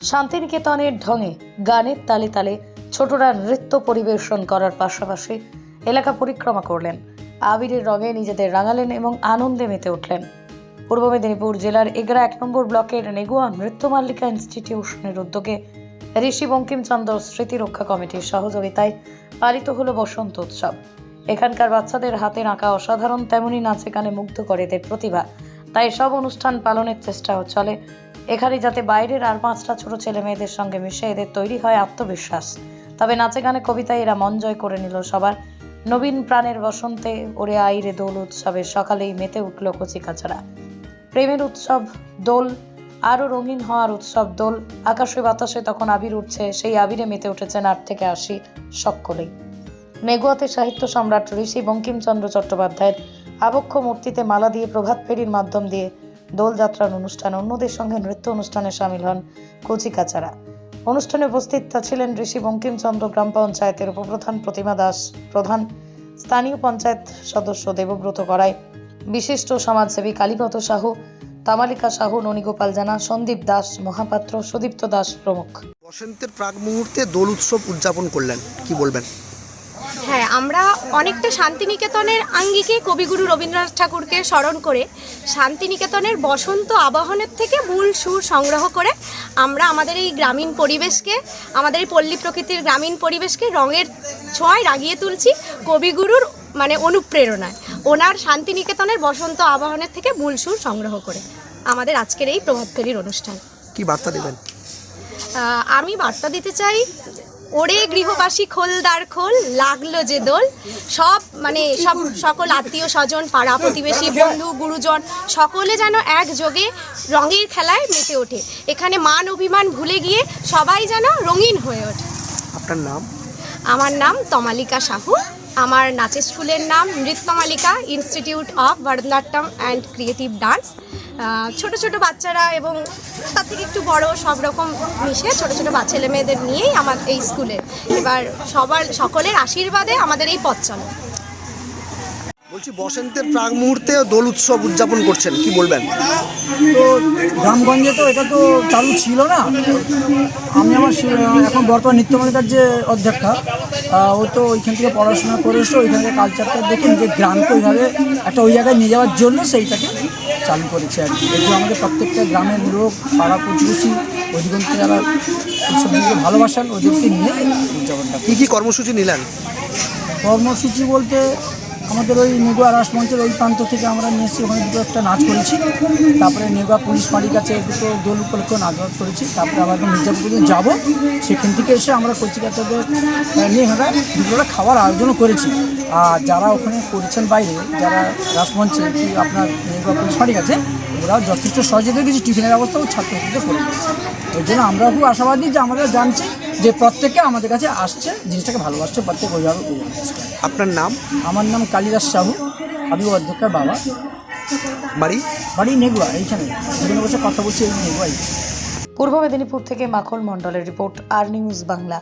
শান্তিনিকেতনের ঢঙে গানের তালে তালে ছোটরা নৃত্য পরিবেশন করার পাশাপাশি এলাকা পরিক্রমা করলেন। আবিরের রঙে নিজেদের রাঙালেন এবং আনন্দে মেতে উঠলেন। পূর্ব মেদিনীপুর জেলার এগরা এক নম্বর ব্লকের নেগুয়া নৃত্যমাল্লিকা ইনস্টিটিউশনের উদ্যোগে ঋষি বঙ্কিমচন্দ্র স্মৃতি রক্ষা কমিটির সহযোগিতায় পালিত হলো বসন্ত উৎসব। এখানকার বাচ্চাদের হাতে আঁকা অসাধারণ তেমনি নাচে গানে মুগ্ধ করে এদের প্রতিভা। তাই সব অনুষ্ঠান পালনের চেষ্টাও চলে। এখানে যাতে বাইরের আর পাঁচটা ছোট ছেলে মেয়েদের সঙ্গে মিশে এদের তৈরি হয় আত্মবিশ্বাস। তবে নাচে গানে কবিতায় এরা মন জয় করে নিল সবার। নবীন প্রাণের বসন্তে ওরে আইরে দোল উৎসবে সকালেই মেতে উঠল কচিকাচারা প্রেমের উৎসব দোল, আরও রঙিন হওয়ার উৎসব দোল। আকাশে বাতাসে তখন আবির উঠছে, সেই আবিরে মেতে উঠেছেন আট থেকে আশি সকলেই মেগুয়াতে সাহিত্য সম্রাট ঋষি বঙ্কিমচন্দ্র চট্টোপাধ্যায়ের আবক্ষ মূর্তিতে মালা দিয়ে প্রভাত ফেরির মাধ্যম দিয়ে দোলযাত্রার অনুষ্ঠান অন্যদের সঙ্গে নৃত্য অনুষ্ঠানে সামিল হন কচিকাচারা। অনুষ্ঠানে উপস্থিত ছিলেন ঋষি বঙ্কিমচন্দ্র গ্রাম পঞ্চায়েতের উপপ্রধান প্রতিমা দাস, প্রধান স্থানীয় পঞ্চায়েত সদস্য দেবব্রত করায় বিশিষ্ট সমাজসেবী কালীপত সাহু, তামালিকা সাহু, ননীগোপাল জানা, সন্দীপ দাস, মহাপাত্র সুদীপ্ত দাস প্রমুখ। বসন্তের প্রাক মুহূর্তে দোল উৎসব উদযাপন করলেন, কি বলবেন? হ্যাঁ আমরা অনেকটা শান্তিনিকেতনের আঙ্গিকে কবিগুরু রবীন্দ্রনাথ ঠাকুরকে স্মরণ করে শান্তিনিকেতনের বসন্ত আবাহনের থেকে মূল সুর সংগ্রহ করে আমরা আমাদের এই গ্রামীণ পরিবেশকে আমাদের এই পল্লী প্রকৃতির গ্রামীণ পরিবেশকে রঙের ছোঁয়ায় রাগিয়ে তুলছি কবিগুরুর মানে অনুপ্রেরণায়। ওনার শান্তিনিকেতনের বসন্ত আবাহনের থেকে মূল সুর সংগ্রহ করে আমাদের আজকের এই প্রভাতফেরির অনুষ্ঠান। কি বার্তা দেবেন? আমি বার্তা দিতে চাই ওরে গৃহবাসী খোল খোলদার খোল লাগল যে দোল। সব মানে সব সকল আত্মীয় স্বজন পাড়া প্রতিবেশী বন্ধু গুরুজন সকলে যেন একযোগে রঙের খেলায় মেতে ওঠে। এখানে মান অভিমান ভুলে গিয়ে সবাই যেন রঙিন হয়ে ওঠে। আপনার নাম? আমার নাম তমালিকা সাহু। আমার নাচের স্কুলের নাম Nrityamalika institute of Bharatanatyam and creative dance ছোট ছোট বাচ্চারা এবং তার থেকে একটু বড় সব রকম মিশে ছোট ছোট বাচ্চা ছেলে মেয়েদের নিয়েই আমার এই স্কুলে। এবার সবার সকলের আশীর্বাদে আমাদের এই পথ চলে। বলছি বসন্তের প্রাক মুহূর্তে দোল উৎসব উদযাপন করছেন কি বলবেন? তো গ্রামগঞ্জে তো এটা তো চালু ছিল না। আমি আমার এখন বর্তমান নৃত্যমালিকার যে অধ্যক্ষা ও তো ওইখান থেকে পড়াশোনা করে এসে ওইখান থেকে কালচারটা দেখে নিজের গ্রামকে ওইভাবে একটা ওই জায়গায় নিয়ে যাওয়ার জন্য সেইটাকে চালু করেছে আর কি। এগুলো আমাদের প্রত্যেকটা গ্রামের লোক পাড়া প্রতিবেশী অধিকাংশ যারা উৎসবগুলোকে ভালোবাসেন ওদেরকে নিয়ে উদযাপনটা কী কী কর্মসূচি নিলেন? কর্মসূচি বলতে আমাদের ওই নেগুয়া রাসমঞ্চের ওই প্রান্ত থেকে আমরা নিয়ে এসেছি। ওখানে দুটো একটা নাচ করেছি। তারপরে নেগুয়া পুলিশ ফাঁড়ির কাছে দুটো দোল উপলক্ষে নাচ করেছি। তারপরে আবার মির্জাপুর পর্যন্ত যাব। সেখান থেকে এসে আমরা কচিকাতাদের নিয়ে এখানে দুপুরে খাওয়ার আয়োজনও করেছি। আর যারা ওখানে করেছেন বাইরে, যারা রাসমঞ্চে কি আপনার নেগুয়া পুলিশ ফাঁড়ির কাছে ওরা যথেষ্ট সহযোগিতা কিছু টিফিনের ব্যবস্থাও ছাত্রছাত্রীদের করে দিয়েছে। ওই জন্য আমরা খুব আশাবাদী যে আমরা জানছি যে প্রত্যেকে আমাদের কাছে আসছে জিনিসটাকে ভালোবাসছে প্রত্যেক অভিভাবক আপনার নাম? আমার নাম কালিদাস সাহু আমি অধ্যক্ষের বাবা। বাড়ি? বাড়ি নেগুয়া এইখানে। বিভিন্ন বসে কথা বলছি এই নেগুয়াই। পূর্ব মেদিনীপুর থেকে মাখন মণ্ডলের রিপোর্ট আর নিউজ বাংলা।